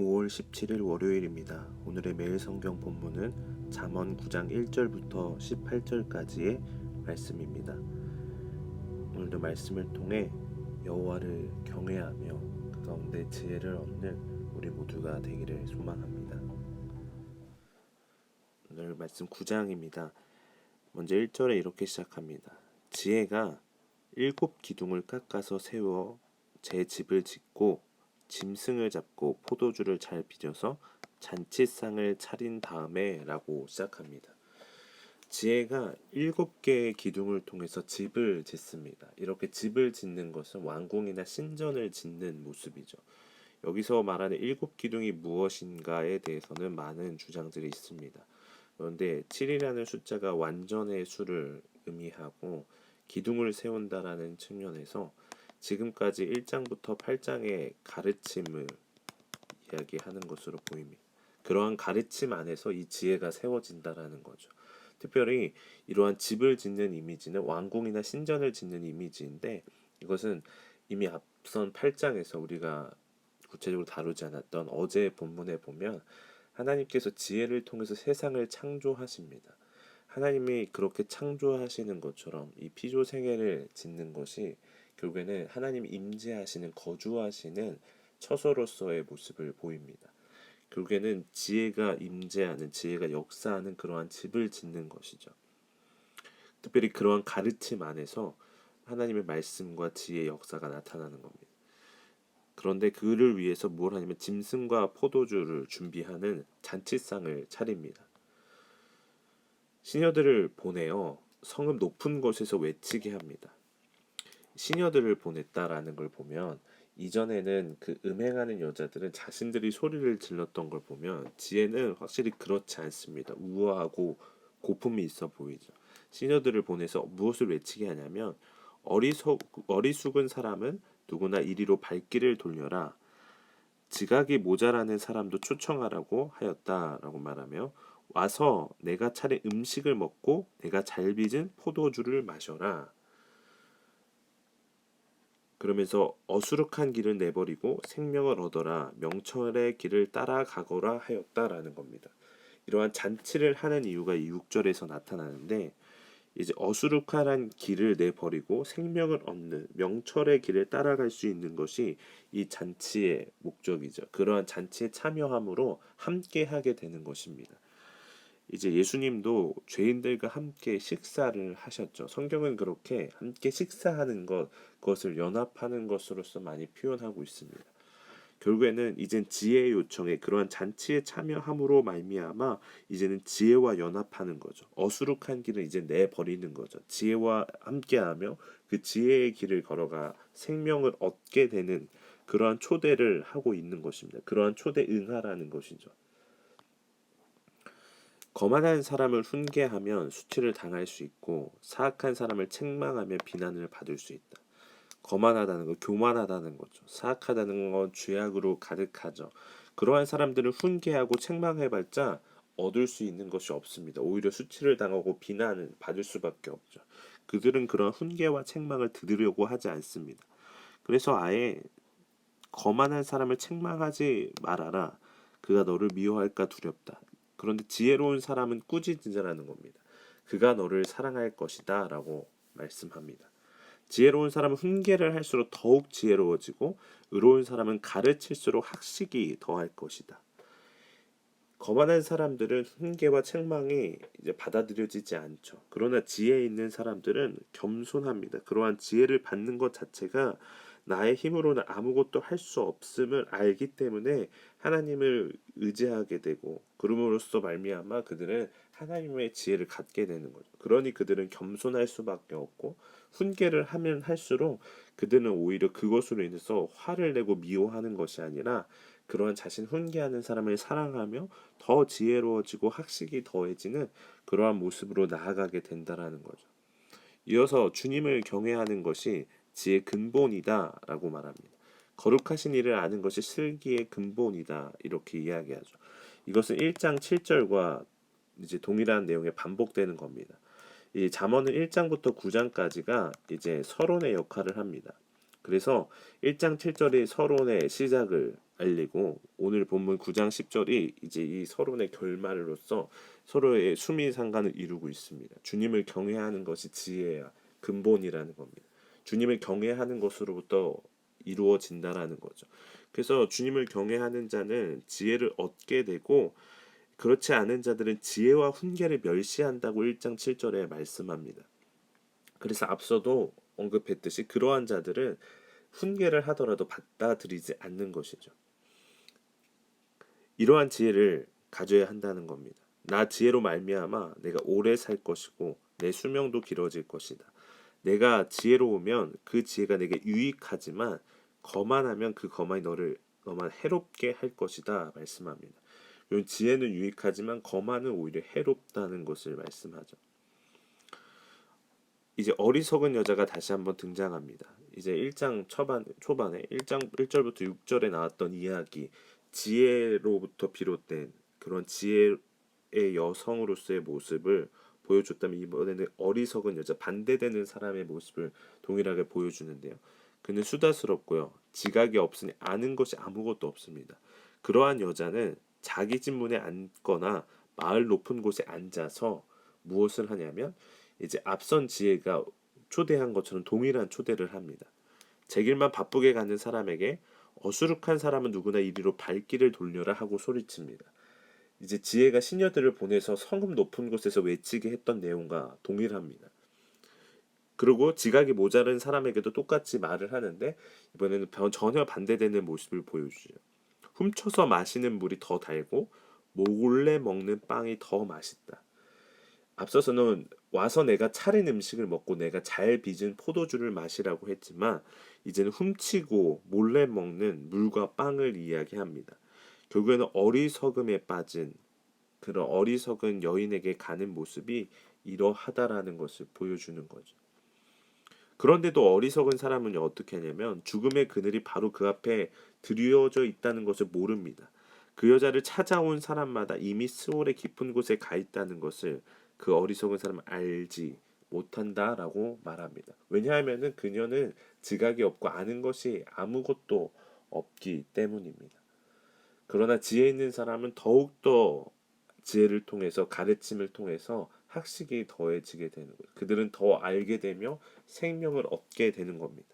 5월 17일 월요일입니다. 오늘의 매일 성경 본문은 잠언 9장 1절부터 18절까지의 말씀입니다. 오늘도 말씀을 통해 여호와를 경외하며 그 가운데 지혜를 얻는 우리 모두가 되기를 소망합니다. 오늘 말씀 9장입니다. 먼저 1절에 이렇게 시작합니다. 지혜가 일곱 기둥을 깎아서 세워 제 집을 짓고 짐승을 잡고 포도주를 잘 빚어서 잔치상을 차린 다음에 라고 시작합니다. 지혜가 일곱 개의 기둥을 통해서 집을 짓습니다. 이렇게 집을 짓는 것은 왕궁이나 신전을 짓는 모습이죠. 여기서 말하는 일곱 기둥이 무엇인가에 대해서는 많은 주장들이 있습니다. 그런데 7이라는 숫자가 완전의 수를 의미하고 기둥을 세운다라는 측면에서 지금까지 1장부터 8장의 가르침을 이야기하는 것으로 보입니다. 그러한 가르침 안에서 이 지혜가 세워진다라는 거죠. 특별히 이러한 집을 짓는 이미지는 왕궁이나 신전을 짓는 이미지인데 이것은 이미 앞선 8장에서 우리가 구체적으로 다루지 않았던 어제 본문에 보면 하나님께서 지혜를 통해서 세상을 창조하십니다. 하나님이 그렇게 창조하시는 것처럼 이 피조 생애를 짓는 것이 결국에는 하나님 임재하시는 거주하시는 처소로서의 모습을 보입니다. 결국에는 지혜가 임재하는 지혜가 역사하는 그러한 집을 짓는 것이죠. 특별히 그러한 가르침 안에서 하나님의 말씀과 지혜의 역사가 나타나는 겁니다. 그런데 그를 위해서 뭘 하냐면 짐승과 포도주를 준비하는 잔치상을 차립니다. 시녀들을 보내어 성읍 높은 곳에서 외치게 합니다. 시녀들을 보냈다라는 걸 보면 이전에는 그 음행하는 여자들은 자신들이 소리를 질렀던 걸 보면 지혜는 확실히 그렇지 않습니다. 우아하고 고품이 있어 보이죠. 시녀들을 보내서 무엇을 외치게 하냐면 어리석 어리숙은 사람은 누구나 이리로 발길을 돌려라. 지각이 모자라는 사람도 초청하라고 하였다라고 말하며 와서 내가 차린 음식을 먹고 내가 잘 빚은 포도주를 마셔라. 그러면서 어수룩한 길을 내버리고 생명을 얻어라 명철의 길을 따라가거라 하였다라는 겁니다. 이러한 잔치를 하는 이유가 이 6절에서 나타나는데 이제 어수룩한 길을 내버리고 생명을 얻는 명철의 길을 따라갈 수 있는 것이 이 잔치의 목적이죠. 그러한 잔치에 참여함으로 함께 하게 되는 것입니다. 이제 예수님도 죄인들과 함께 식사를 하셨죠. 성경은 그렇게 함께 식사하는 것, 그것을 연합하는 것으로서 많이 표현하고 있습니다. 결국에는 이젠 지혜의 요청에 그러한 잔치에 참여함으로 말미암아 이제는 지혜와 연합하는 거죠. 어수룩한 길을 이제 내버리는 거죠. 지혜와 함께하며 그 지혜의 길을 걸어가 생명을 얻게 되는 그러한 초대를 하고 있는 것입니다. 그러한 초대 응하라는 것이죠. 거만한 사람을 훈계하면 수치를 당할 수 있고 사악한 사람을 책망하면 비난을 받을 수 있다. 거만하다는 것, 교만하다는 거죠. 사악하다는 건 죄악으로 가득하죠. 그러한 사람들을 훈계하고 책망해봤자 얻을 수 있는 것이 없습니다. 오히려 수치를 당하고 비난을 받을 수밖에 없죠. 그들은 그런 훈계와 책망을 들으려고 하지 않습니다. 그래서 아예 거만한 사람을 책망하지 말아라. 그가 너를 미워할까 두렵다. 그런데 지혜로운 사람은 꾸짖으라는 겁니다. 그가 너를 사랑할 것이다 라고 말씀합니다. 지혜로운 사람은 훈계를 할수록 더욱 지혜로워지고 의로운 사람은 가르칠수록 학식이 더할 것이다. 거만한 사람들은 훈계와 책망이 이제 받아들여지지 않죠. 그러나 지혜 있는 사람들은 겸손합니다. 그러한 지혜를 받는 것 자체가 나의 힘으로는 아무것도 할 수 없음을 알기 때문에 하나님을 의지하게 되고 그럼으로써 말미암아 그들은 하나님의 지혜를 갖게 되는 거죠. 그러니 그들은 겸손할 수밖에 없고 훈계를 하면 할수록 그들은 오히려 그것으로 인해서 화를 내고 미워하는 것이 아니라 그러한 자신 훈계하는 사람을 사랑하며 더 지혜로워지고 학식이 더해지는 그러한 모습으로 나아가게 된다라는 거죠. 이어서 주님을 경외하는 것이 지의 근본이다 라고 말합니다. 거룩하신 일을 아는 것이 슬기의 근본이다 이렇게 이야기하죠. 이것은 1장 7절과 이제 동일한 내용에 반복되는 겁니다. 이 잠언은 1장부터 9장까지가 이제 서론의 역할을 합니다. 그래서 1장 7절이 서론의 시작을 알리고 오늘 본문 9장 10절이 이제 이 서론의 결말로서 서로의 수미 상관을 이루고 있습니다. 주님을 경외하는 것이 지혜야 근본이라는 겁니다. 주님을 경외하는 것으로부터 이루어진다라는 거죠. 그래서 주님을 경외하는 자는 지혜를 얻게 되고 그렇지 않은 자들은 지혜와 훈계를 멸시한다고 1장 7절에 말씀합니다. 그래서 앞서도 언급했듯이 그러한 자들은 훈계를 하더라도 받아들이지 않는 것이죠. 이러한 지혜를 가져야 한다는 겁니다. 나 지혜로 말미암아 내가 오래 살 것이고 내 수명도 길어질 것이다. 내가 지혜로우면 그 지혜가 내게 유익하지만 거만하면 그 거만이 너를 너만 해롭게 할 것이다 말씀합니다. 지혜는 유익하지만 거만은 오히려 해롭다는 것을 말씀하죠. 이제 어리석은 여자가 다시 한번 등장합니다. 이제 1장 초반 초반에 1장 1절부터 6절에 나왔던 이야기 지혜로부터 비롯된 그런 지혜의 여성으로서의 모습을 보여줬다면 이번에는 어리석은 여자 반대되는 사람의 모습을 동일하게 보여주는데요. 그는 수다스럽고요. 지각이 없으니 아는 것이 아무것도 없습니다. 그러한 여자는 자기 집 문에 앉거나 마을 높은 곳에 앉아서 무엇을 하냐면 이제 앞선 지혜가 초대한 것처럼 동일한 초대를 합니다. 제 길만 바쁘게 가는 사람에게 어수룩한 사람은 누구나 이리로 발길을 돌려라 하고 소리칩니다. 이제 지혜가 시녀들을 보내서 성읍 높은 곳에서 외치게 했던 내용과 동일합니다. 그리고 지각이 모자른 사람에게도 똑같이 말을 하는데 이번에는 전혀 반대되는 모습을 보여주죠. 훔쳐서 마시는 물이 더 달고 몰래 먹는 빵이 더 맛있다. 앞서서는 와서 내가 차린 음식을 먹고 내가 잘 빚은 포도주를 마시라고 했지만 이제는 훔치고 몰래 먹는 물과 빵을 이야기합니다. 결국에는 어리석음에 빠진 그런 어리석은 여인에게 가는 모습이 이러하다라는 것을 보여주는 거죠. 그런데도 어리석은 사람은 어떻게 하냐면 죽음의 그늘이 바로 그 앞에 드리워져 있다는 것을 모릅니다. 그 여자를 찾아온 사람마다 이미 스월의 깊은 곳에 가 있다는 것을 그 어리석은 사람은 알지 못한다라고 말합니다. 왜냐하면은 그녀는 지각이 없고 아는 것이 아무것도 없기 때문입니다. 그러나 지혜 있는 사람은 더욱더 지혜를 통해서 가르침을 통해서 학식이 더해지게 되는 거예요. 그들은 더 알게 되며 생명을 얻게 되는 겁니다.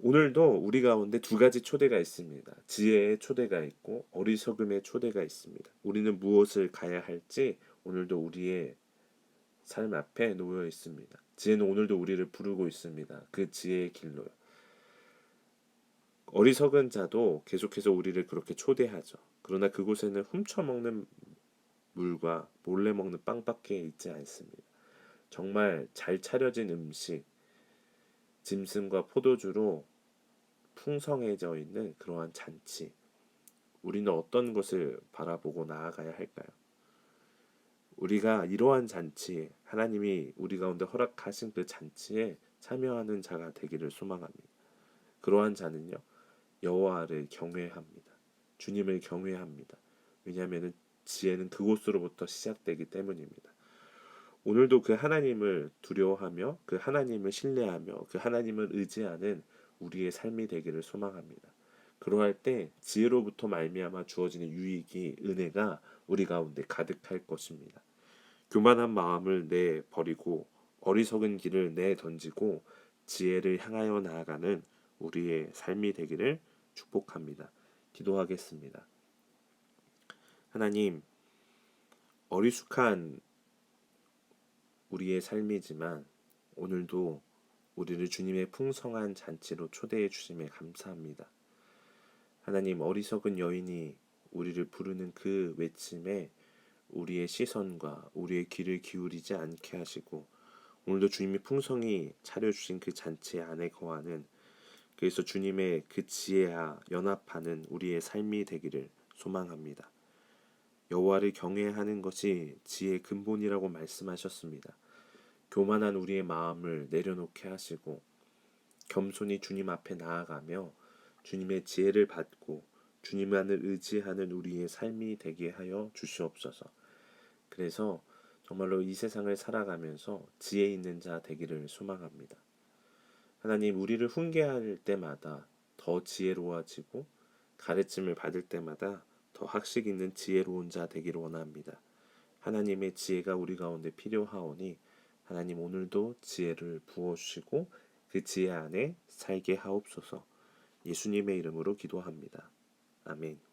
오늘도 우리 가운데 두 가지 초대가 있습니다. 지혜의 초대가 있고 어리석음의 초대가 있습니다. 우리는 무엇을 가야 할지 오늘도 우리의 삶 앞에 놓여 있습니다. 지혜는 오늘도 우리를 부르고 있습니다. 그 지혜의 길로요. 어리석은 자도 계속해서 우리를 그렇게 초대하죠. 그러나 그곳에는 훔쳐먹는 물과 몰래 먹는 빵밖에 있지 않습니다. 정말 잘 차려진 음식, 짐승과 포도주로 풍성해져 있는 그러한 잔치. 우리는 어떤 것을 바라보고 나아가야 할까요? 우리가 이러한 잔치, 하나님이 우리 가운데 허락하신 그 잔치에 참여하는 자가 되기를 소망합니다. 그러한 자는요, 여호와를 경외합니다. 주님을 경외합니다. 왜냐하면 지혜는 그곳으로부터 시작되기 때문입니다. 오늘도 그 하나님을 두려워하며 그 하나님을 신뢰하며 그 하나님을 의지하는 우리의 삶이 되기를 소망합니다. 그러할 때 지혜로부터 말미암아 주어지는 유익이 은혜가 우리 가운데 가득할 것입니다. 교만한 마음을 내 버리고 어리석은 길을 내 던지고 지혜를 향하여 나아가는 우리의 삶이 되기를 축복합니다. 기도하겠습니다. 하나님, 어리숙한 우리의 삶이지만 오늘도 우리를 주님의 풍성한 잔치로 초대해 주심에 감사합니다. 하나님, 어리석은 여인이 우리를 부르는 그 외침에 우리의 시선과 우리의 귀를 기울이지 않게 하시고 오늘도 주님이 풍성히 차려주신 그 잔치 안에 거하는 그래서 주님의 그 지혜와 연합하는 우리의 삶이 되기를 소망합니다. 여호와를 경외하는 것이 지혜의 근본이라고 말씀하셨습니다. 교만한 우리의 마음을 내려놓게 하시고 겸손히 주님 앞에 나아가며 주님의 지혜를 받고 주님만을 의지하는 우리의 삶이 되게 하여 주시옵소서. 그래서 정말로 이 세상을 살아가면서 지혜 있는 자 되기를 소망합니다. 하나님, 우리를 훈계할 때마다 더 지혜로워지고 가르침을 받을 때마다 더 학식 있는 지혜로운 자 되기를 원합니다. 하나님의 지혜가 우리 가운데 필요하오니 하나님 오늘도 지혜를 부어주시고 그 지혜 안에 살게 하옵소서 예수님의 이름으로 기도합니다. 아멘.